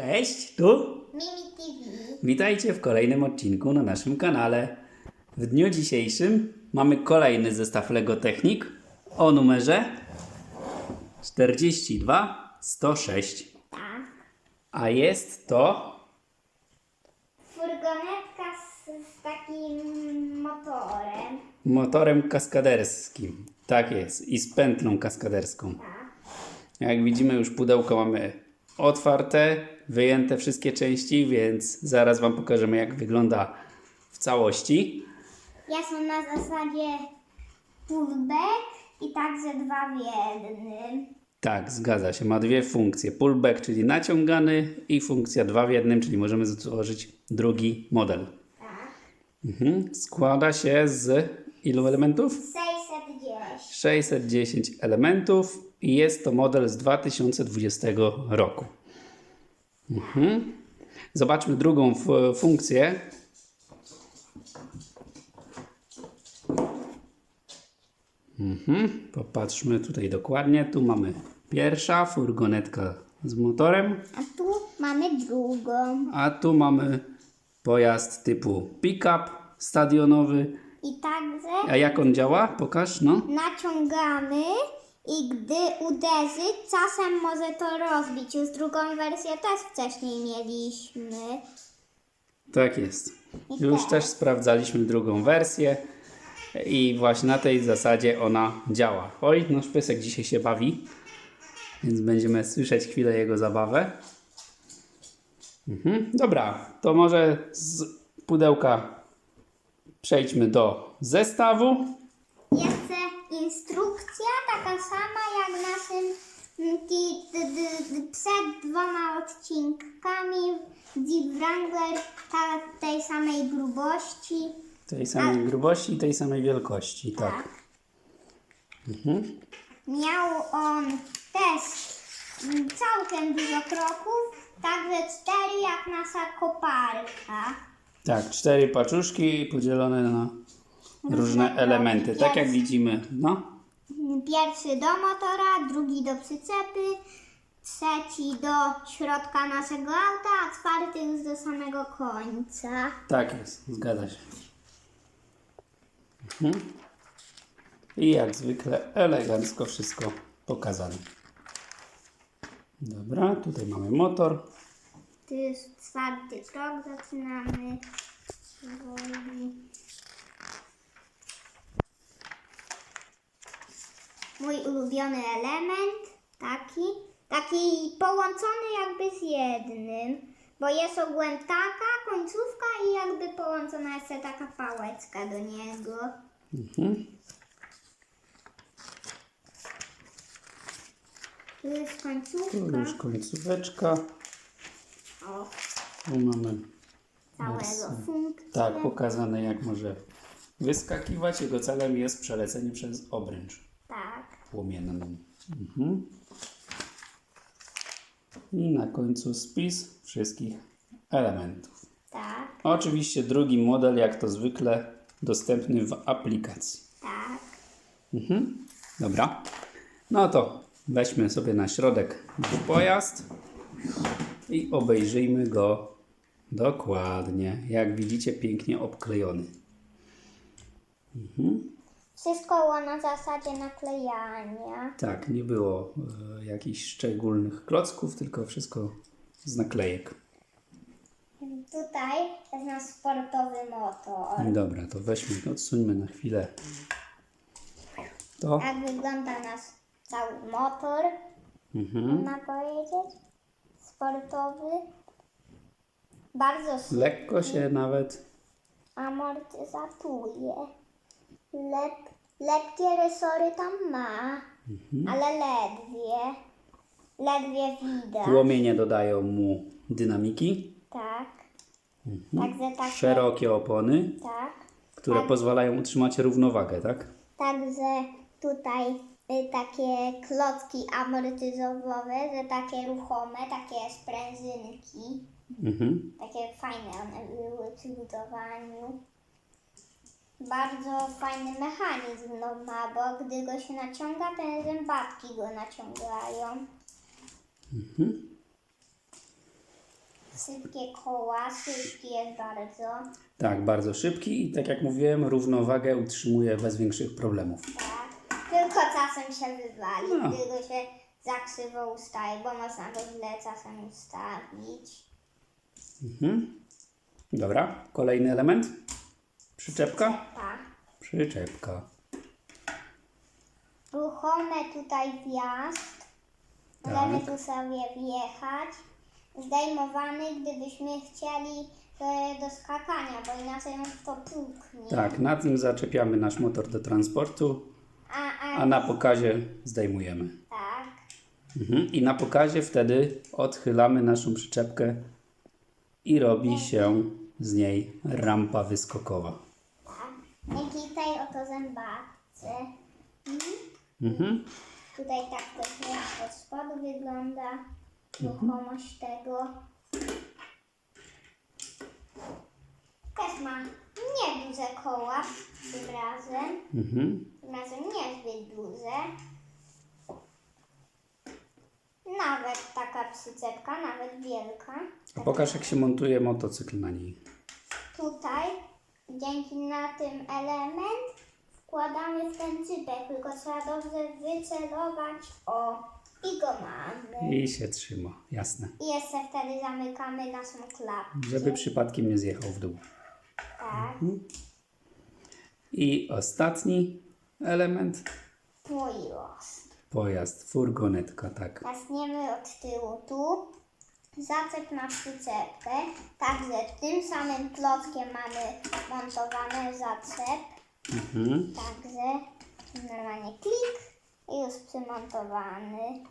Cześć, tu Mimi TV. witajcie w kolejnym odcinku na naszym kanale. W dniu dzisiejszym mamy kolejny zestaw Lego Technik o numerze 42106. Tak. A jest to Furgonetka z, z takim motorem. motorem kaskaderskim. Tak jest, i z pętlą kaskaderską. Tak. Jak widzimy, już pudełko mamy otwarte, wyjęte wszystkie części, więc zaraz Wam pokażemy, jak wygląda w całości. Jest on na zasadzie pullback i także dwa w jednym. Tak, zgadza się. Ma dwie funkcje. Pullback, czyli naciągany i funkcja dwa w jednym, czyli możemy stworzyć drugi model. Tak. Mhm. Składa się z ilu elementów? 610. 610 elementów i jest to model z 2020 roku. Mhm. Zobaczmy drugą funkcję. Mhm. Popatrzmy tutaj dokładnie. Tu mamy pierwsza furgonetka z motorem, A tu mamy drugą. a tu mamy pojazd typu pick-up stadionowy. I także A jak on działa? Pokaż, no. naciągamy i gdy uderzy, czasem może to rozbić. Już drugą wersję też wcześniej mieliśmy. Tak jest. I Już też sprawdzaliśmy drugą wersję i właśnie na tej zasadzie ona działa. Oj, nasz piesek dzisiaj się bawi, więc będziemy słyszeć chwilę jego zabawę. Mhm. Dobra, to może z pudełka przejdźmy do zestawu. Jeszcze instrukcja taka sama jak w naszym mm, przed dwoma odcinkami Jeep Wrangler ta, tej samej grubości. Tej samej grubości i tej samej wielkości, tak. Miał on też mm, całkiem dużo kroków, także cztery jak nasza koparka. Tak, cztery paczuszki podzielone na różne kroki. elementy. Tak jak widzimy, no. Pierwszy do motora, drugi do przyczepy, trzeci do środka naszego auta, a czwarty już do samego końca. Tak jest, zgadza się. Mhm. I jak zwykle elegancko wszystko pokazane. Dobra, tutaj mamy motor. To jest czwarty krok, zaczynamy powoli. Mój ulubiony element, taki, taki połączony jakby z jednym, bo jest ogółem taka końcówka i jakby połączona jeszcze taka pałeczka do niego. Mhm. Tu jest Tu końcówka. już końcóweczka. O, Tu mamy całego funkcję. tak pokazane jak może wyskakiwać. Jego celem jest przelecenie przez obręcz. Płomienną. Mhm. I na końcu spis wszystkich elementów. Tak, Oczywiście drugi model, jak to zwykle, dostępny w aplikacji. tak. Mhm. Dobra. No to weźmy sobie na środek pojazd i obejrzyjmy go dokładnie. Jak widzicie, pięknie obklejony. Wszystko było na zasadzie naklejania. Tak, nie było e, jakichś szczególnych klocków, tylko wszystko z naklejek. Tutaj jest nasz sportowy motor. Dobra, to weźmy, odsuńmy na chwilę to. Jak wygląda nasz cały motor, Mhm. można powiedzieć. Sportowy. Bardzo s- Lekko się nawet amortyzatuje. Lep, lekkie resory tam ma, ale ledwie. Ledwie widać. płomienie dodają mu dynamiki. Tak. Także takie, Szerokie opony, tak. które pozwalają utrzymać równowagę, tak? Także tutaj y, takie klocki amortyzowowe, że takie ruchome, takie sprężynki. Mhm. Takie fajne one były przy budowaniu. Bardzo fajny mechanizm no ma, bo gdy go się naciąga, te zębatki go naciągają. Szybkie koła, szybkie jest bardzo. Tak, bardzo szybki i tak jak mówiłem, równowagę utrzymuje bez większych problemów. Tak. Tylko czasem się wywali, No. tylko się za krzywo ustaje, bo można go źle czasem ustawić. Mhm. Dobra, kolejny element. Przyczepka. Tak. Przyczepka. Ruchome tutaj wjazd. Tak. Możemy tu sobie wjechać. Zdejmowany, gdybyśmy chcieli e, do skakania, bo inaczej on to puknie. Tak, na tym zaczepiamy nasz motor do transportu, A, a, a na pokazie zdejmujemy. tak. Mhm. I na pokazie wtedy odchylamy naszą przyczepkę i robi się z niej rampa wyskokowa. Dzięki tej oto zębatce. Mhm. Mhm. Tutaj tak to się od spodu wygląda. Ruchomość tego. Też ma nieduże koła tym razem. Mhm. Tym razem niezbyt duże. Nawet taka przyczepka, nawet wielka. A pokaż jak się montuje motocykl na niej. Tutaj dzięki na tym element wkładamy w ten cypek, tylko trzeba dobrze wycelować. O, i go mamy. I się trzyma, jasne. I jeszcze wtedy zamykamy naszą klapkę. Żeby przypadkiem nie zjechał w dół. Tak, I ostatni element. pojazd. Pojazd, furgonetka, tak. Zasniemy od tyłu tu. Zaczep na przyczepkę. Także tym samym klockiem mamy montowany zaczep. Mhm. Także normalnie klik i już przymontowany.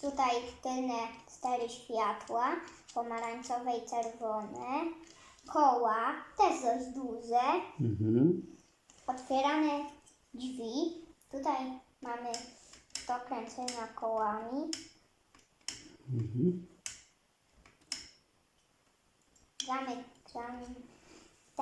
Tutaj tylne cztery światła, pomarańczowe i czerwone. Koła, też dość duże. Mhm. Otwierane drzwi. Tutaj mamy do kręcenia kołami. Zamykamy.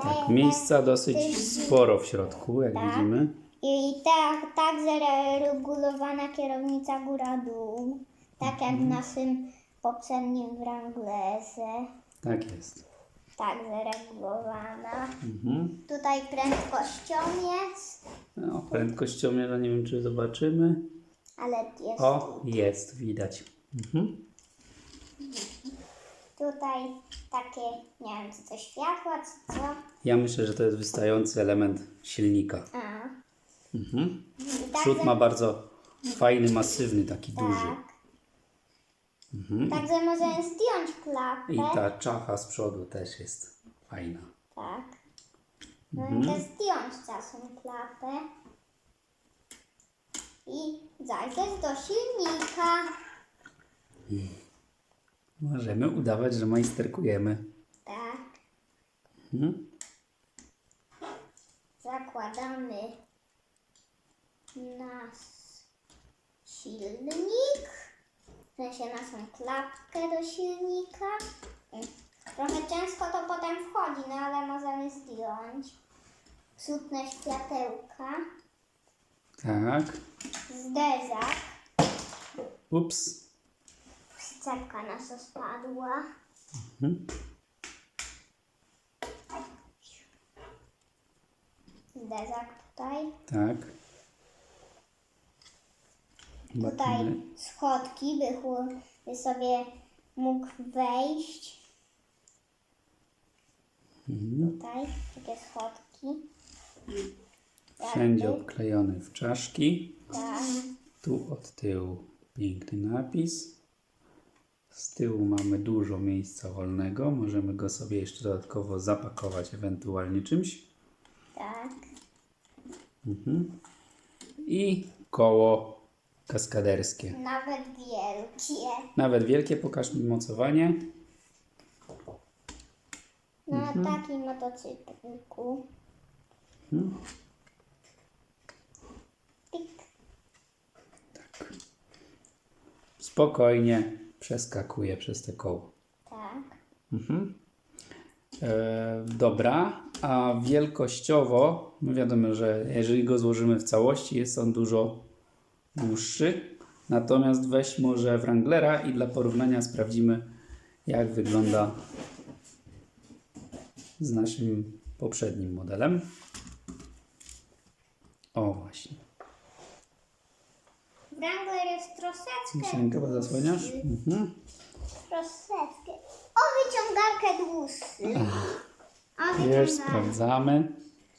Tak, miejsca dosyć sporo w środku, jak Tak. widzimy. I tak, także regulowana kierownica góra-dół. Tak jak w naszym poprzednim Wranglerze. Tak jest. Także regulowana. Mhm. Tutaj prędkościomiec, No, prędkościomierza nie wiem, czy zobaczymy. ale jest O, jest, widać. Mhm. Tutaj takie, nie wiem, czy to światła, czy co. Ja myślę, że to jest wystający element silnika. A, Mhm. i Przód ma bardzo fajny, masywny, taki duży. tak. Także możemy zdjąć klapę. I ta czacha z przodu też jest fajna. Tak. Możemy też zdjąć czasem klapę. I zajrzeć do silnika. Możemy udawać, że majsterkujemy. Tak. Mhm. Zakładamy nasz silnik. W sensie naszą klapkę do silnika. Trochę ciężko to potem wchodzi, no ale możemy zdjąć. Przódne światełka. Tak. Zderzak. Ups. Przyczepka nasza spadła. Mhm. Zderzak tutaj. Tak. Tutaj Zobaczymy. schodki, by, chłop- by sobie mógł wejść. Tutaj takie schodki. Wszędzie obklejony w czaszki. Tak. Tu od tyłu piękny napis. Z tyłu mamy dużo miejsca wolnego. Możemy go sobie jeszcze dodatkowo zapakować ewentualnie czymś. Tak. Mhm. I koło kaskaderskie. Nawet wielkie. Nawet wielkie, pokaż mi mocowanie. Na takim motocyklu. Mhm. Pik. Spokojnie przeskakuje przez te koło. Tak. Mhm. E, dobra, a wielkościowo, no wiadomo, że jeżeli go złożymy w całości, jest on dużo dłuższy. Natomiast weź może Wranglera i dla porównania sprawdzimy, jak wygląda z naszym poprzednim modelem. O właśnie. Wrangler troszeczkę Myślenkę zasłaniasz? Mhm. Troszeczkę. O, wyciągarkę dłuższy. O, Już wyciągarkę. sprawdzamy.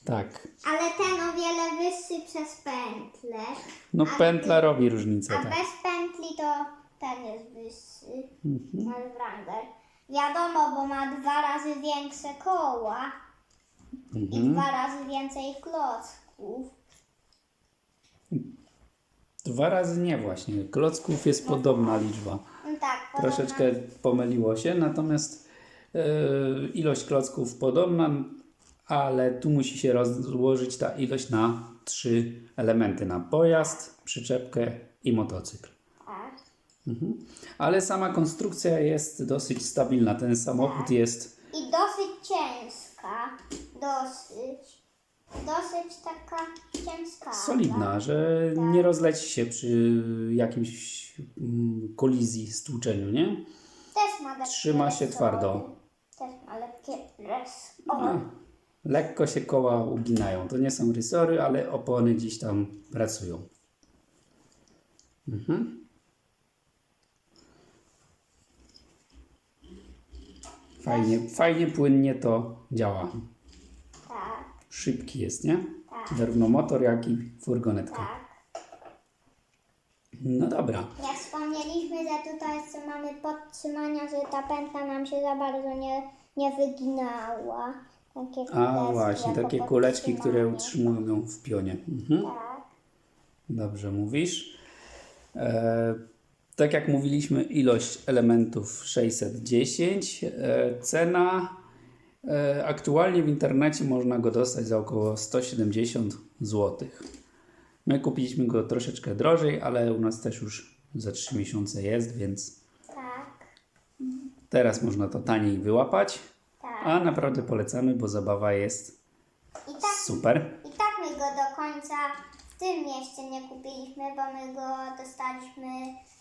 Tak. Ale ten o wiele wyższy przez pętlę. No A- pętla robi różnicę, A tak. bez pętli to ten jest wyższy. Mhm. Nasz Wrangler. Wiadomo, bo ma dwa razy większe koła i Mhm. dwa razy więcej klocków. Dwa razy nie właśnie. Klocków jest podobna liczba. Tak, podobna- Troszeczkę pomyliło się, natomiast e, ilość klocków podobna, ale tu musi się rozłożyć ta ilość na trzy elementy. Na pojazd, przyczepkę i motocykl. Tak. Ale sama konstrukcja jest dosyć stabilna. Ten samochód jest I dosyć ciężka. Dosyć. Dosyć taka ciężka. solidna, że nie rozleci się przy jakimś mm, kolizji, stłuczeniu, nie? Też ma lekkie Trzyma się twardo. Też ma lekkie A, resory. lekko się koła uginają. To nie są rysory, ale opony gdzieś tam pracują. Mhm. Fajnie, fajnie, płynnie to działa. Szybki jest, nie? Tak. Zarówno motor, jak i furgonetka. tak. No dobra. Jak wspomnieliśmy, że tutaj mamy podtrzymania, że ta pętla nam się za bardzo nie, nie wyginała. Takie A kuleczki właśnie, jako takie kuleczki, które podtrzymanie. utrzymują ją w pionie. Mhm. Tak, Dobrze mówisz. E, tak jak mówiliśmy, ilość elementów 610. E, cena aktualnie w internecie można go dostać za około 170 zł. My kupiliśmy go troszeczkę drożej, ale u nas też już za 3 miesiące jest, więc tak, teraz można to taniej wyłapać. tak. A naprawdę polecamy, bo zabawa jest I tak, super. I tak my go do końca w tym mieście nie kupiliśmy, bo my go dostaliśmy,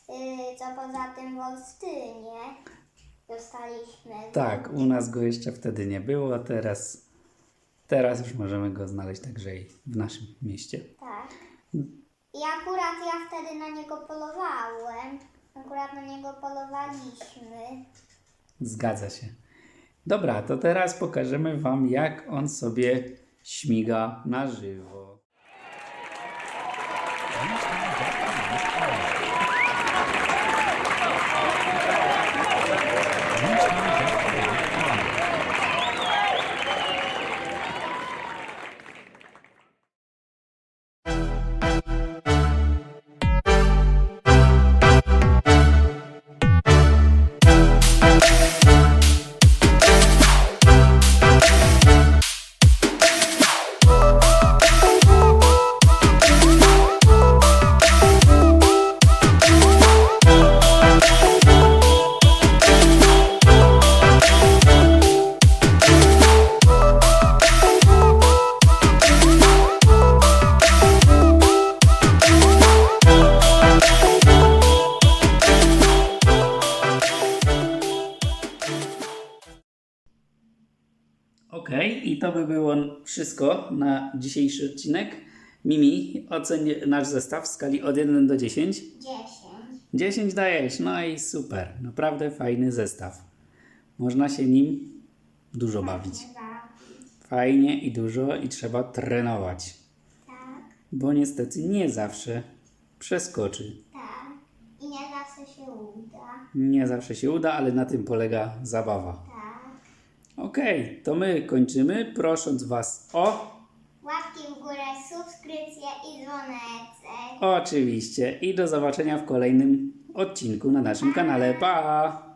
yy, co poza tym w Olsztynie. Dostaliśmy. Tak, u nas go jeszcze wtedy nie było, a teraz, teraz już możemy go znaleźć także i w naszym mieście. Tak. I akurat ja wtedy na niego polowałem. Akurat na niego polowaliśmy. Zgadza się. Dobra, to teraz pokażemy Wam, jak on sobie śmiga na żywo. To by było wszystko na dzisiejszy odcinek. Mimi, oceń nasz zestaw w skali od 1 do 10. 10. 10 dajesz, no i super. Naprawdę fajny zestaw. Można się nim dużo bawić. Fajnie i dużo i trzeba trenować. Tak, Bo niestety nie zawsze przeskoczy. tak. I nie zawsze się uda. Nie zawsze się uda, ale na tym polega zabawa. Okej, to my kończymy, prosząc Was o Łapki w górę, subskrypcje i dzwoneczek. oczywiście i do zobaczenia w kolejnym odcinku na naszym kanale. Pa!